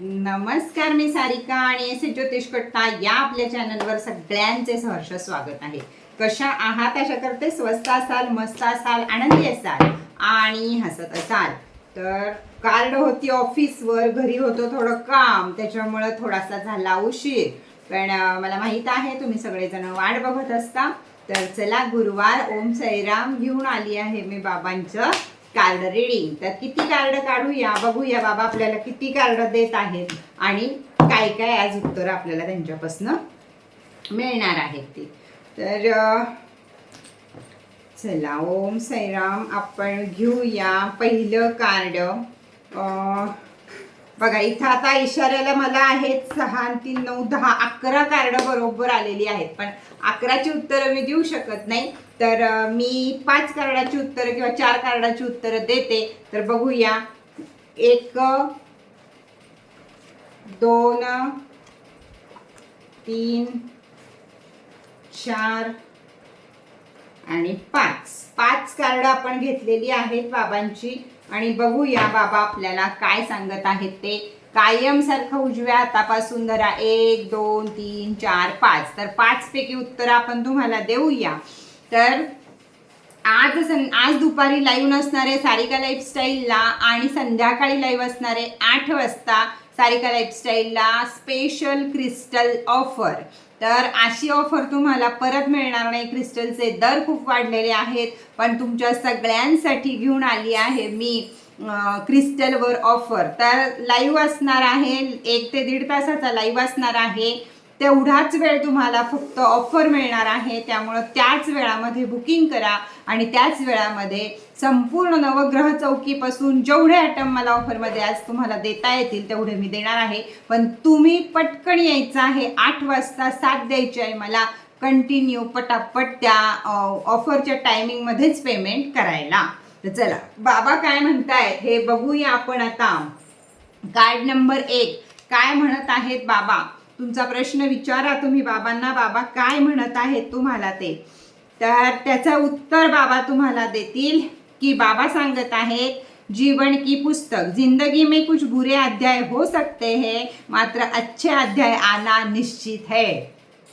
नमस्कार मी सारिका आणि एस ज्योतिष कट्टा या आपल्या चॅनलवर सगळ्यांचे सहर्ष स्वागत आहे. कशा आहात? अशा करते स्वस्त असाल मस्त असाल आनंदी असाल आणि हसत असाल. तर कार्ड होती ऑफिसवर घरी होतो थोडं काम त्याच्यामुळं थोडासा झाला उशीर. पण मला माहीत आहे तुम्ही सगळेजण वाट बघत असता. तर चला गुरुवार ओम सैराम घेऊन आली आहे मी बाबांचं. कार्ड रिडिंग तर किती कार्ड काढूया? बघूया बाबा आपल्याला किती कार्ड देत आहेत. आणि काय काय आज उत्तर आपल्याला त्यांच्यापासून मिळणार आहेत ते. तर चला ओम सैराम आपण घेऊया पहिलं कार्ड बघा इथं आता इशाऱ्याला मला आहेत सहा आणि तीन नऊ दहा अकरा कार्ड बरोबर आलेली आहेत. पण अकराची उत्तरं मी देऊ शकत नाही. तर मी पाच कार्डाची उत्तरं किंवा चार कार्डाची उत्तरं देते. तर बघूया. एक दोन तीन चार आणि पाच. पाच कार्ड आपण घेतलेली आहेत बाबांची. आणि बघूया बाबा आपल्याला काय सांगत आहेत ते. कायमसारखं उजव्या हातापासून धरा. एक दोन तीन चार पाच. तर पाच पैकी उत्तर आपण तुम्हाला देऊया. तर आज सं आज दुपारी लाईव्ह नसणारे सारिका लाईफस्टाईलला आणि संध्याकाळी लाईव्ह असणारे आठ वाजता सारिका लाईफस्टाईलला स्पेशल क्रिस्टल ऑफर तर अशी ऑफर तुम्हाला परत मिळणार नाही. क्रिस्टलचे दर खूप वाढलेले आहेत. पण तुमच्या सगळ्यांसाठी घेऊन आली आहे मी क्रिस्टलवर ऑफर तर लाईव्ह असणार आहे. एक ते दीड तासाचा लाईव्ह असणार आहे. तेवढाच वेळ तुम्हाला फक्त ऑफर मिळणार आहे. त्यामुळं त्याच वेळामध्ये बुकिंग करा आणि त्याच वेळामध्ये संपूर्ण नवग्रह चौकीपासून जेवढे आयटम मला ऑफरमध्ये आज तुम्हाला देता येतील तेवढे मी देणार आहे. पण तुम्ही पटकन यायचं आहे. आठ वाजता साथ द्यायची आहे मला. कंटिन्यू पटापट त्या ऑफरच्या टायमिंगमध्येच पेमेंट करायला. तर चला बाबा काय म्हणतायत हे बघूया आपण आता. कार्ड नंबर एक. काय म्हणत आहेत बाबा? तुमचा प्रश्न विचारा तुम्ही बाबांना बाबा काय म्हणत आहेत तुम्हाला ते? तर त्याचं उत्तर बाबा तुम्हाला देतील की बाबा सांगत आहेत जीवन की पुस्तक. जिंदगी में कुछ बुरे अध्याय हो सकते हैं मात्र अच्छे अध्याय आना निश्चित है.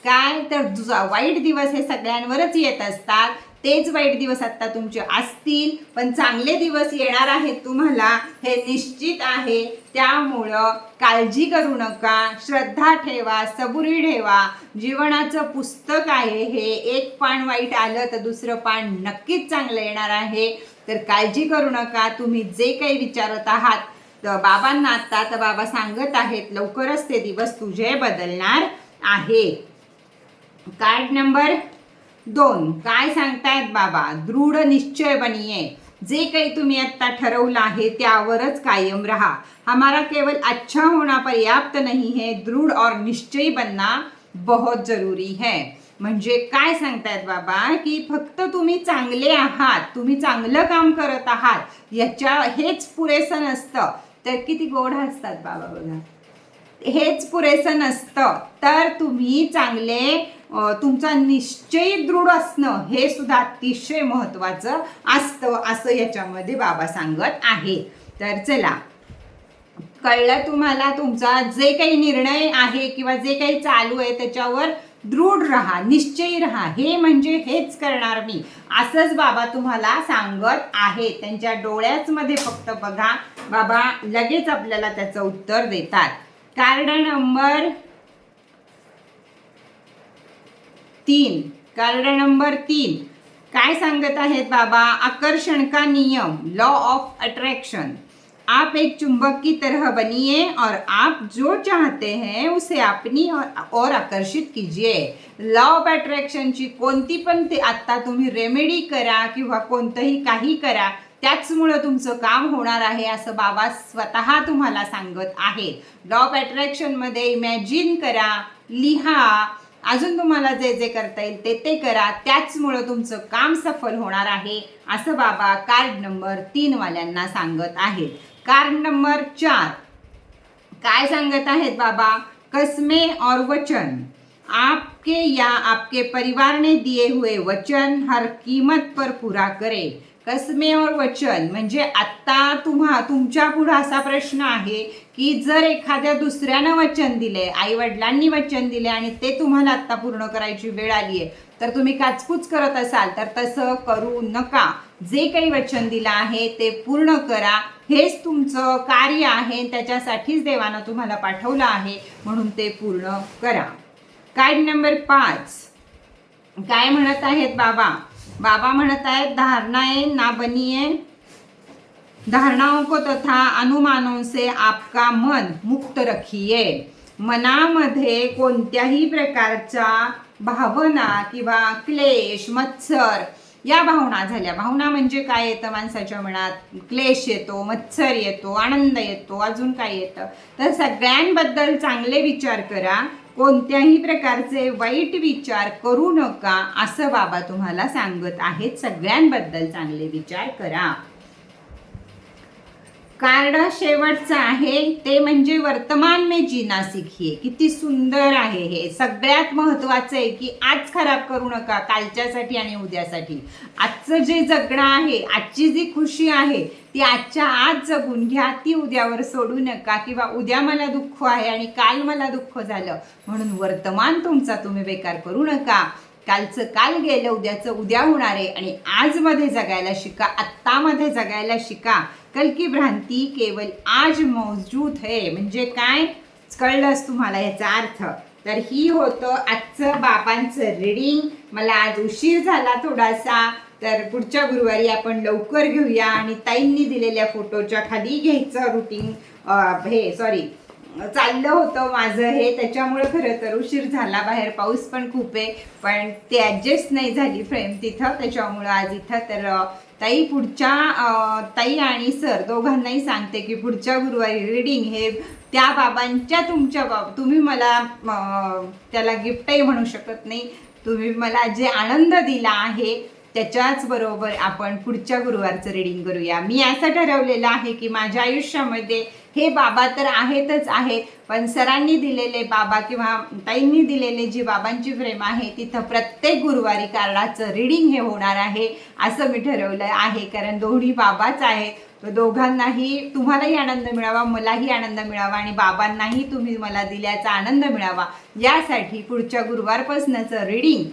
काय? तर तुझा वाईट दिवस हे सगळ्यांवरच येत असतात. तेच वाईट दिवस आता तुमचे असतील पण चांगले दिवस येणार आहेत तुम्हाला हे निश्चित आहे. त्यामुळं काळजी करू नका श्रद्धा ठेवा सबुरी ठेवा. जीवनाचं पुस्तक आहे हे. एक पान वाईट आलं तर दुसरं पान नक्कीच चांगलं येणार आहे. तर काळजी करू नका. तुम्ही जे काही विचारत आहात तर बाबांना आता तर बाबा सांगत आहेत लवकरच ते दिवस तुझे बदलणार आहे. कार्ड नंबर दोन. काय सांगतायत बाबा? दृढ निश्चय बनिये. जे काही तुम्ही आता ठरवलं आहे त्यावरच कायम रहा. हमारा केवल अच्छा होना पर्याप्त नहीं है. दृढ़ और निश्चयी बनना बहुत जरूरी है. म्हणजे काय सांगतायत बाबा? की फक्त तुम्ही चांगले आहात तुम्ही चांगलं काम करत आहात याच्या हेच पुरेसं नसतं. तर किती गोड असतात बाबा बघा. हेच पुरेसं नसतं. तर तुम्ही चांगले तुमचा निश्चय दृढ असणं हे सुद्धा अतिशय महत्त्वाचं असतं असं याच्यामध्ये बाबा सांगत आहे. तर चला. कळलं तुम्हाला तुमचा जे काही निर्णय आहे किंवा जे काही चालू आहे त्याच्यावर दृढ राहा निश्चयी राहा. हे म्हणजे हेच करणार मी. असंच बाबा तुम्हाला सांगत आहे. त्यांच्या डोळ्याच मध्ये फक्त बघा. बाबा लगेच आपल्याला त्याचं उत्तर देतात. कार्ड नंबर तीन. कार्ड नंबर तीन. काय सांगत आहेत बाबा? आकर्षण का नियम? लॉ ऑफ अट्रैक्शन आप एक चुंबक की तरह बनिए और आप जो चाहते हैं उसे अपनी और, और आकर्षित कीजिए। लॉ ऑफ अट्रॅक्शनची कोणती पण ते आत्ता तुम्ही रेमेडी करा किंवा कोणतंही काही करा त्याचमुळं तुमचं काम होणार आहे असं बाबा स्वतः तुम्हाला सांगत आहे लॉ ऑफ अट्रॅक्शनमध्ये इमॅजिन करा लिहा. अजून तुम्हाला जे जे करता येईल ते ते करा. त्याचमुळं तुमचं काम सफल होणार आहे असं बाबा कार्ड नंबर तीन वाल्यांना सांगत आहेत. कार्ड नंबर चार. काय सांगत आहेत बाबा? कसमे और वचन. आपके या आपके परिवार ने दिए हुए वचन हर कीमत पर पूरा करे. कसमेवर वचन. म्हणजे आत्ता तुम्हा तुमच्या पुढं असा प्रश्न आहे की जर एखाद्या दुसऱ्यानं वचन दिले आई वडिलांनी वचन दिले आणि ते तुम्हाला आत्ता पूर्ण करायची वेळ आली आहे तर तुम्ही काचकूच करत असाल तर तसं करू नका. जे काही वचन दिलं आहे ते पूर्ण करा. हेच तुमचं कार्य आहे त्याच्यासाठीच देवानं तुम्हाला पाठवलं आहे म्हणून ते पूर्ण करा. कार्ड नंबर पाच. काय म्हणत आहेत बाबा? बाबा म्हणत आहेत धारणाएं ना बनिए धारणाओं को तथा अनुमानों से आपका मन मुक्त रखिये. मनामध्ये कोणत्याही प्रकारच्या भावना किंवा क्लेश मत्सर या भावना झाल्या. भावना म्हणजे काय येतं माणसाच्या मनात? क्लेश येतो मत्सर येतो आनंद येतो अजून काय येतं? तर सगळ्यांबद्दल चांगले विचार करा. कोणत्याही प्रकारचे वाईट विचार करू नका असं बाबा तुम्हाला सांगत आहेत. सगळ्यांबद्दल चांगले विचार करा. कार्ड शेवटचं आहे. ते म्हणजे वर्तमान मे जीना सिखिये किती सुंदर आहे हे. सगळ्यात महत्वाचं आहे की आज खराब करू नका कालच्यासाठी आणि उद्यासाठी. आजचं जे जगणं आहे आजची जी खुशी आहे ती आजच्या आज जगून घ्या. ती उद्यावर सोडू नका किंवा उद्या मला दुःख आहे आणि काल मला दुःख झालं म्हणून वर्तमान तुमचा तुम्ही बेकार करू नका. कालचं काल गेलं उद्याचं उद्या होणार आहे. आणि आजमध्ये जगायला शिका आत्तामध्ये जगायला शिका. कल की भ्रांती केवळ आज मौजूद है. म्हणजे काय? कळलंच तुम्हाला याचा अर्थ. तर ही होतं आजचं बाबांचं रीडिंग मला आज उशीर झाला थोडासा. तर पुढच्या गुरुवारी आपण लवकर घेऊया आणि ताईंनी दिलेल्या फोटोच्या खाली घ्यायचं रुटीन हे सॉरी चाललं होतं माझं हे. त्याच्यामुळे खरं तर उशीर झाला. बाहेर पाऊस पण खूप आहे. पण ते ॲडजस्ट नाही झाली फ्रेम तिथं. त्याच्यामुळं आज इथं तर ताई पुढच्या ताई आणि सर दोघांनाही सांगते की पुढच्या गुरुवारी रीडिंग हे त्या बाबांच्या तुमच्या बाब तुम्ही मला त्याला गिफ्टही म्हणू शकत नाही. तुम्ही मला जे आनंद दिला आहे त्याच्याच बरोबर आपण पुढच्या गुरुवारचं रीडिंग करूया. मी असं ठरवलेलं आहे की माझ्या आयुष्यामध्ये हे बाबा तर आहेतच आहे पण सरांनी दिलेले बाबा किंवा ताईंनी दिलेले जी बाबांची फ्रेम आहे तिथं प्रत्येक गुरुवारी कार्डाचं रिडिंग हे होणार आहे असं मी ठरवलं आहे. कारण दोन्ही बाबाच आहेत. दोघांनाही तुम्हालाही आनंद मिळावा मलाही आनंद मिळावा आणि बाबांनाही तुम्ही मला दिल्याचा आनंद मिळावा. यासाठी पुढच्या गुरुवारपासूनचं रिडिंग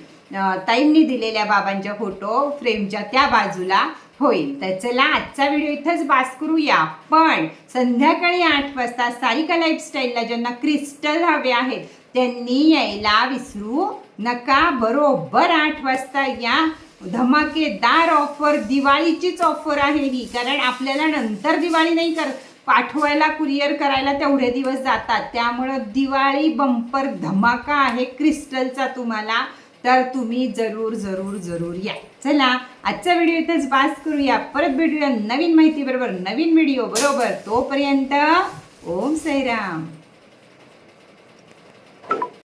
ताईंनी दिलेल्या बाबांच्या फोटो फ्रेमच्या त्या बाजूला होईल. तर चला आजचा व्हिडिओ इथंच बास करूया. पण संध्याकाळी आठ वाजता सारिका लाईफस्टाईलला ज्यांना क्रिस्टल हवे आहेत त्यांनी यायला विसरू नका. बरोबर आठ वाजता या धमाकेदार ऑफर दिवाळीचीच ऑफर आहे ही. कारण आपल्याला नंतर दिवाळी नाही कर पाठवायला कुरिअर करायला तेवढे दिवस जातात. त्यामुळं दिवाळी बंपर धमाका आहे क्रिस्टलचा तुम्हाला. तर तुम्ही जरूर जरूर जरूर या. चला आजचा व्हिडिओ इथेच पास करूया. परत भेटूया नवीन माहिती बरोबर नवीन व्हिडिओ बरोबर. तोपर्यंत ओम साईराम.